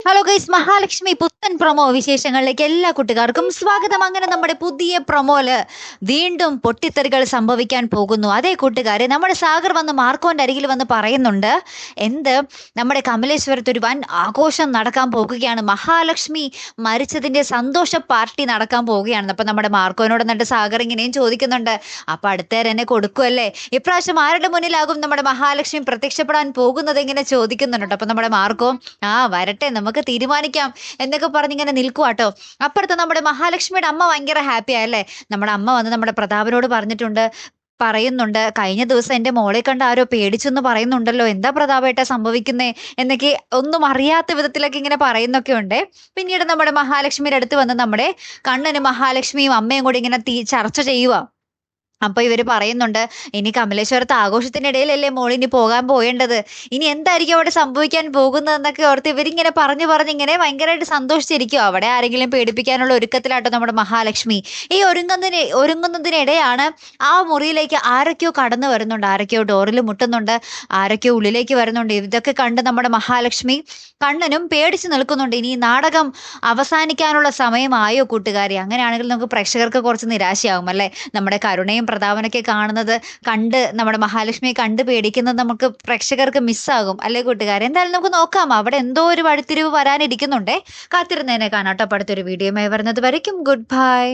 Hello guys Mahalakshmi പുത്തൻ promo വിശേഷങ്ങളിലേക്ക് എല്ലാ കുട്ടികാർക്കും സ്വാഗതം. അങ്ങനെ നമ്മുടെ പുതിയ പ്രൊമോൽ വീണ്ടും പൊട്ടിത്തെറികൾ സംഭവിക്കാൻ പോകുന്നു. അതേ കൂട്ടുകാരെ നമ്മുടെ സാഗർ വന്ന് മാർക്കോന്റെ അരികിൽ വന്ന് പറയുന്നുണ്ട് എന്ത്? നമ്മുടെ കമലേശ്വരത്ത് ഒരു വൻ ആഘോഷം നടക്കാൻ പോകുകയാണ്. മഹാലക്ഷ്മി മരിച്ചതിന്റെ സന്തോഷ പാർട്ടി നടക്കാൻ പോവുകയാണ് അപ്പൊ നമ്മുടെ മാർക്കോനോട് എന്നിട്ട് സാഗർ ഇങ്ങനെയും ചോദിക്കുന്നുണ്ട് അപ്പൊ അടുത്തേരെ എന്നെ കൊടുക്കുമല്ലേ ഇപ്രാവശ്യം ആരുടെ മുന്നിലാകും നമ്മുടെ മഹാലക്ഷ്മി പ്രത്യക്ഷപ്പെടാൻ പോകുന്നത്? ഇങ്ങനെ ചോദിക്കുന്നുണ്ട്. അപ്പൊ നമ്മുടെ മാർക്കോ ആ വരട്ടെ നമുക്ക് തീരുമാനിക്കാം. എന്നൊക്കെ പറഞ്ഞിങ്ങനെ നിൽക്കുവാട്ടോ. അപ്പുറത്ത് നമ്മുടെ മഹാലക്ഷ്മിയുടെ അമ്മ ഭയങ്കര ഹാപ്പി ആയല്ലേ നമ്മുടെ അമ്മ വന്ന് നമ്മുടെ പ്രതാപനോട് പറഞ്ഞിട്ടുണ്ട് പറയുന്നുണ്ട് കഴിഞ്ഞ ദിവസം എന്റെ മോളെ കണ്ട് ആരോ പേടിച്ചെന്ന് പറയുന്നുണ്ടല്ലോ. എന്താ പ്രതാപേട്ട സംഭവിക്കുന്നേ? എന്നൊക്കെ ഒന്നും അറിയാത്ത വിധത്തിലൊക്കെ ഇങ്ങനെ പറയുന്നൊക്കെ ഉണ്ട്. പിന്നീട് നമ്മുടെ മഹാലക്ഷ്മിയുടെ അടുത്ത് വന്ന് നമ്മുടെ കണ്ണന് മഹാലക്ഷ്മിയും അമ്മയും കൂടി ഇങ്ങനെ ചർച്ച ചെയ്യുക അപ്പൊ ഇവർ പറയുന്നുണ്ട് ഇനി കമലേശ്വരത്ത് ആഘോഷത്തിനിടയിലല്ലേ മോൾ ഇനി പോകാൻ പോയേണ്ടത്? ഇനി എന്തായിരിക്കും അവിടെ സംഭവിക്കാൻ പോകുന്നതെന്നൊക്കെ ഓർത്ത് ഇവരിങ്ങനെ പറഞ്ഞു പറഞ്ഞ് ഇങ്ങനെ ഭയങ്കരമായിട്ട് സന്തോഷിച്ചിരിക്കും. അവിടെ ആരെങ്കിലും പേടിപ്പിക്കാനുള്ള ഒരുക്കത്തിലാട്ടോ നമ്മുടെ മഹാലക്ഷ്മി. ഈ ഒരുങ്ങുന്നതിന് ഒരുങ്ങുന്നതിനിടെയാണ് ആ മുറിയിലേക്ക് ആരൊക്കെയോ കടന്നു വരുന്നുണ്ട്. ആരൊക്കെയോ ഡോറിൽ മുട്ടുന്നുണ്ട് ആരൊക്കെയോ ഉള്ളിലേക്ക് വരുന്നുണ്ട്. ഇതൊക്കെ കണ്ട് നമ്മുടെ മഹാലക്ഷ്മി കണ്ണനും പേടിച്ചു നിൽക്കുന്നുണ്ട്. ഇനി നാടകം അവസാനിക്കാനുള്ള സമയമായോ കൂട്ടുകാരി? അങ്ങനെയാണെങ്കിൽ നമുക്ക് പ്രേക്ഷകർക്ക് കുറച്ച് നിരാശയാകും അല്ലേ? നമ്മുടെ കരുണയും പ്രതാപനൊക്കെ കാണുന്നത് കണ്ട് നമ്മുടെ മഹാലക്ഷ്മിയെ കണ്ട് പേടിക്കുന്നത് നമുക്ക് പ്രേക്ഷകർക്ക് മിസ്സാകും. അല്ലേ കൂട്ടുകാരെ? എന്തായാലും നമുക്ക് നോക്കാം. അവിടെ എന്തോ ഒരു വഴിത്തിരിവ് വരാനിരിക്കുന്നുണ്ടേ. കാത്തിരുന്നതിനെ കാണാട്ടോ അടുത്തൊരു വീഡിയോയുമായി വരുന്നത് വരയ്ക്കും. Good bye